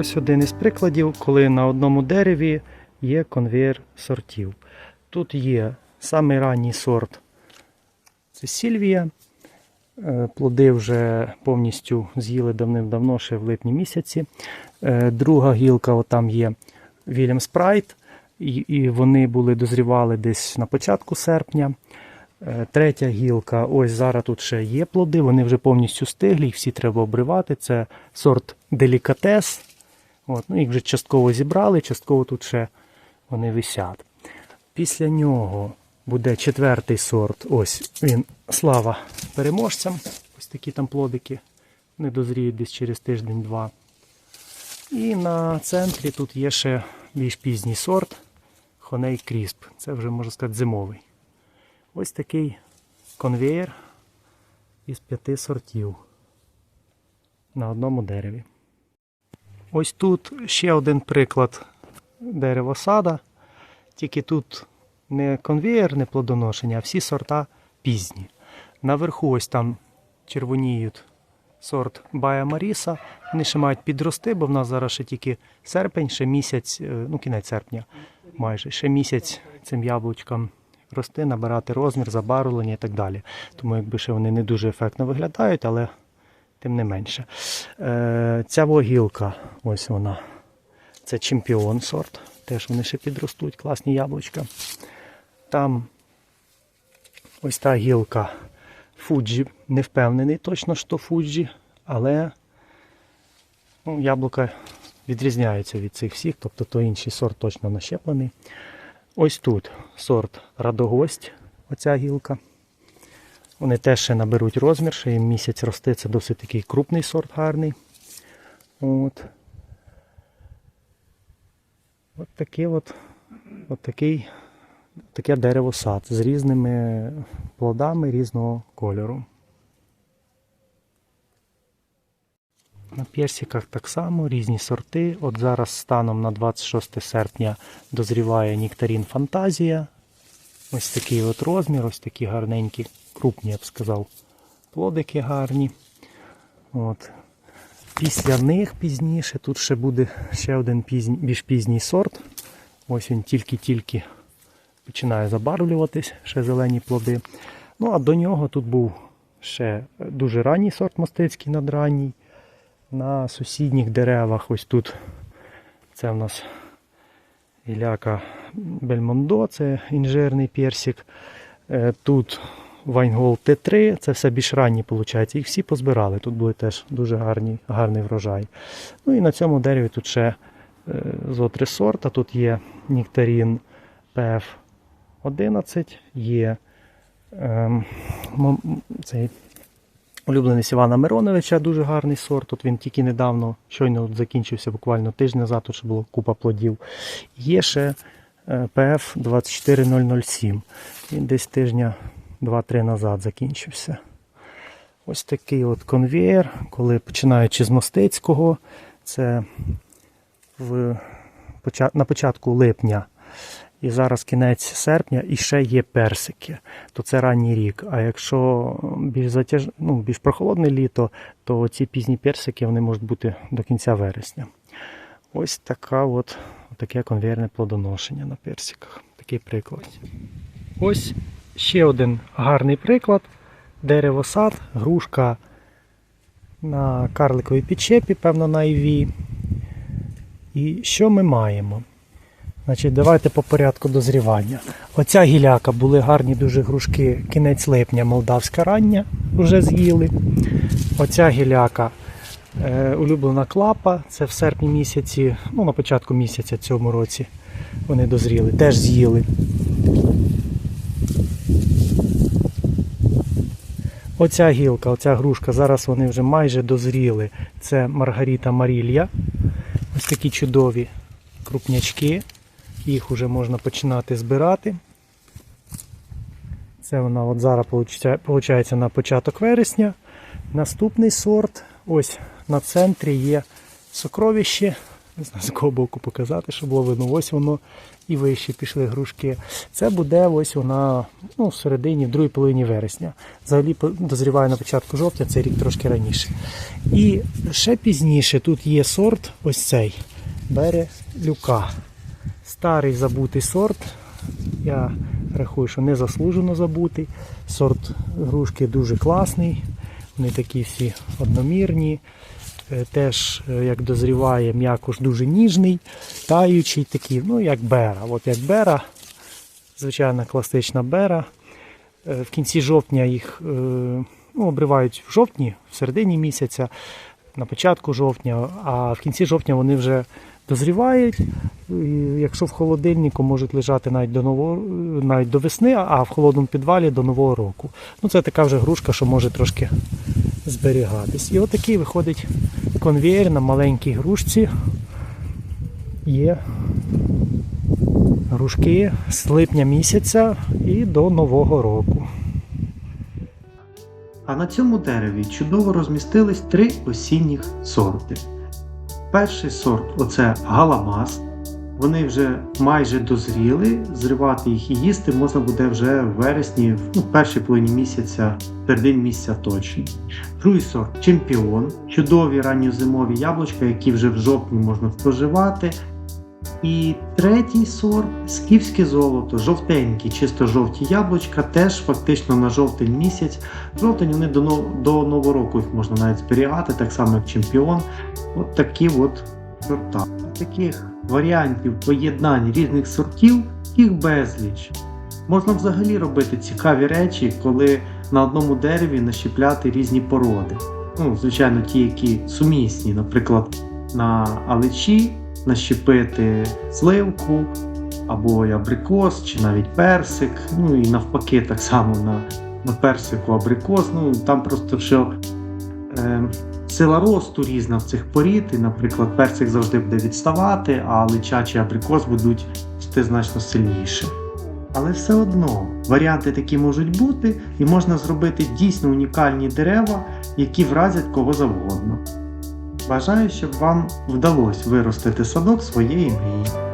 Ось один із прикладів, коли на одному дереві є конвейер сортів. Тут є самий ранній сорт це Сільвія. Е, Плоди вже повністю з'їли давним-давно, ще в липні місяці. Е, Друга гілка, отам є Вільям Спрайт, і, і вони були дозрівали десь на початку серпня. Е, Третя гілка, ось зараз тут ще є плоди, вони вже повністю стиглі, їх всі треба обривати. Це сорт делікатес. От, ну, їх вже частково зібрали, частково тут ще вони висять. Після нього буде четвертий сорт. Ось він, слава переможцям. Ось такі там плодики. Вони дозріють десь через тиждень-два. І на центрі тут є ще більш пізній сорт Хоней Крісп. Це вже можна сказати зимовий. Ось такий конвеєр із п'яти сортів на одному дереві. Ось тут ще один приклад деревосада. Тільки тут не конвеєр, не плодоношення, а всі сорта пізні. Наверху ось там червоніють сорт Бая Маріса. Вони ще мають підрости, бо в нас зараз ще тільки серпень, ще місяць, е, ну кінець серпня майже, ще місяць цим яблучкам рости, набирати розмір, забарвлення і так далі. Тому якби ще вони не дуже ефектно виглядають, але тим не менше. Е, ця вогілка, ось вона. Це чемпіон сорт. Теж вони ще підростуть, класні яблучка. Там ось та гілка Фуджі. Не впевнений точно, що Фуджі, але ну, яблука відрізняються від цих всіх, тобто то інший сорт точно нащеплений. Ось тут сорт Радогость, оця гілка. Вони теж ще наберуть розмір, ще їм місяць рости, це досить такий крупний сорт гарний. От. От такий от, от такий, таке дерево сад з різними плодами різного кольору. На персиках так само різні сорти. От зараз станом на 26 серпня дозріває нектарін Фантазія. Ось такий от розмір, ось такі гарненькі, крупні, я б сказав, плодики гарні. От. Після них пізніше тут ще буде ще один пізній, більш пізній сорт. Ось він тільки-тільки починає забарвлюватись, ще зелені плоди. Ну а до нього тут був ще дуже ранній сорт мостицький надранній. На сусідніх деревах, ось тут це в нас Іляка Бельмондо, це інжирний персик. Е, Тут Вайнгол Т3, це все більш ранні, виходить. Їх всі позбирали. Тут були теж дуже гарні, гарний врожай. Ну і на цьому дереві тут ще е, зо три сорта. Тут є Нектарін PF11, є ем, цей улюблений Івана Мироновича, дуже гарний сорт. Тут він тільки недавно, щойно закінчився, буквально тиждень назад, тут ще було купа плодів. Є ще е, PF 24007. Він десь тижня 2-3 назад закінчився. Ось такий от конвеєр, коли починаючи з Мостицького, це в, на початку липня і зараз кінець серпня і ще є персики, то це ранній рік. А якщо більш затяж... ну, більш прохолодне літо, то ці пізні персики вони можуть бути до кінця вересня. Ось така от, таке конвейерне плодоношення на персиках. Такий приклад. Ось ще один гарний приклад. Деревосад, грушка на карликовій підчепі, певно, на IV. І що ми маємо? Значить, давайте по порядку дозрівання. Оця гіляка були гарні дуже грушки, кінець липня, молдавська рання, вже з'їли. Оця гіляка е, улюблена клапа, це в серпні місяці, ну на початку місяця цьому році вони дозріли, теж з'їли. Оця гілка, оця грушка, зараз вони вже майже дозріли. Це Маргарита Марілля. Ось такі чудові крупнячки. Їх вже можна починати збирати. Це вона от зараз виходить на початок вересня. Наступний сорт, ось на центрі є сокровище не знаю, з якого боку показати, щоб було. Ось воно і вище пішли грушки. Це буде ось вона ну, в середині, в другій половині вересня. Взагалі дозріває на початку жовтня, цей рік трошки раніше. І ще пізніше тут є сорт, ось цей бере люка. Старий забутий сорт. Я рахую, що незаслужено забутий. Сорт грушки дуже класний. Вони такі всі одномірні. Е, Теж, е, як дозріває, м'якош дуже ніжний, таючий такий, ну як бера. От як бера, звичайна класична бера. Е, В кінці жовтня їх ну, обривають в жовтні, в середині місяця, на початку жовтня, а в кінці жовтня вони вже дозрівають. Якщо в холодильнику можуть лежати навіть до нового, навіть до весни, а в холодному підвалі до нового року. Ну це така вже грушка, що може трошки зберігатись. І отакий виходить конвейер на маленькій грушці. Є грушки з липня місяця і до нового року. А на цьому дереві чудово розмістились три осінніх сорти. Перший сорт оце галамас. Вони вже майже дозріли, зривати їх і їсти можна буде вже в вересні, ну, в першій половині місяця, в середині місяця точно. Другий сорт чемпіон, чудові ранньозимові яблучка, які вже в жовтні можна споживати. І третій сорт скіфське золото, жовтенькі, чисто жовті яблучка, теж фактично на жовтень місяць. Жовтень вони до, до нового року їх можна навіть зберігати, так само як чемпіон. От такі от сорта. Таких варіантів поєднань різних сортів їх безліч. Можна взагалі робити цікаві речі, коли на одному дереві нащіпляти різні породи. Ну, звичайно, ті, які сумісні, наприклад, на аличі нащепити сливку або абрикос, чи навіть персик. Ну і навпаки, так само на, на персику абрикос. Ну там просто що е, сила росту різна в цих порід. І, наприклад, персик завжди буде відставати, а лича чи абрикос будуть рости значно сильніше. Але все одно варіанти такі можуть бути, і можна зробити дійсно унікальні дерева, які вразять кого завгодно. Бажаю, щоб вам вдалося виростити садок своєї мрії.